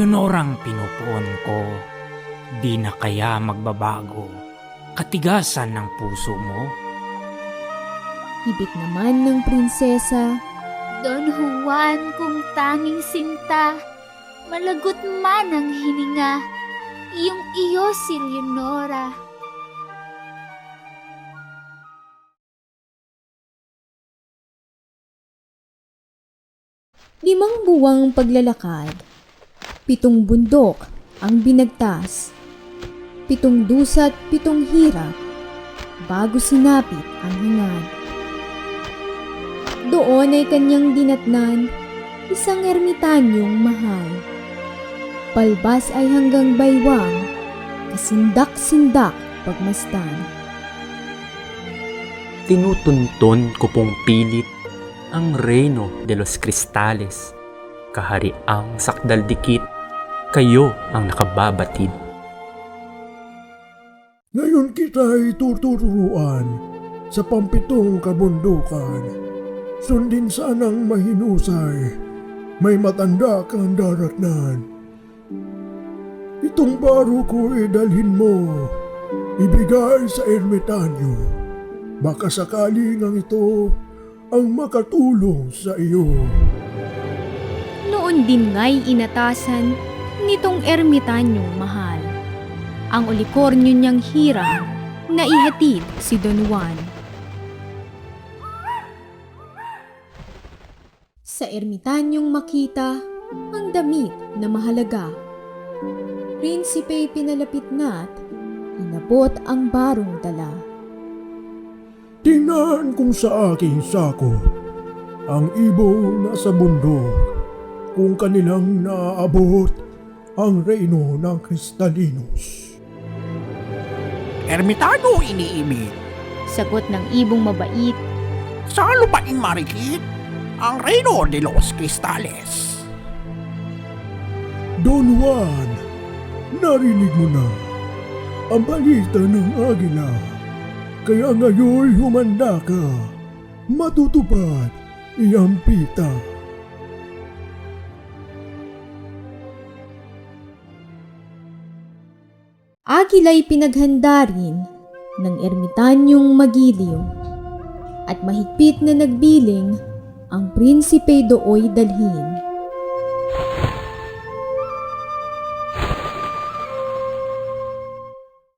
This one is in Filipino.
Leonorang pinupuon ko, di na kaya magbabago. Katigasan ng puso mo, Hibik naman ng prinsesa. Don Juan kung tanging sinta, malagot man ang hininga, iyong iyo si Leonora. Limang buwang paglalakad. Pitong bundok ang binagtas. Pitong dusa't pitong hirap bago sinapit ang hangad. Doon ay kanyang dinatnan isang ermitanyong mahal. Palbas ay hanggang baywang, kasindak-sindak pagmasdan. Tinutunton ko pong pilit ang Reino de los Cristales. Kahariang sakdaldikit, kayo ang nakababatid. Ngayon kita tuturuan sa pampitong kabundukan. Sundin sanang mahinusay, may matanda kang daratnan. Itong baro ko dalhin mo, ibigay sa ermitanyo. Baka sakaling ang ito ang makatulong sa iyo. Noon din nga'y inatasan nitong ermitanyong mahal. Ang ulikornyo niyang hirang na ihatid si Don Juan. Sa ermitanyong makita ang damit na mahalaga. Prinsipe pinalapit na't inabot ang barong dala. Tingnan kung sa aking sakop ang ibong nasa bundok kung kanilang naaabot ang reino ng Kristalinos. Ermitano iniimit. Sagot ng ibong mabait Sa lupaing marikit, ang Reino de los Cristales. Don Juan, narinig mo na ang balita ng agila. Kaya ngayon humanda ka. Matutupad iyang pita. Agila'y pinaghanda rin ng ermitanyong magiliw at mahigpit na nagbiling ang prinsipe dooy dalhin.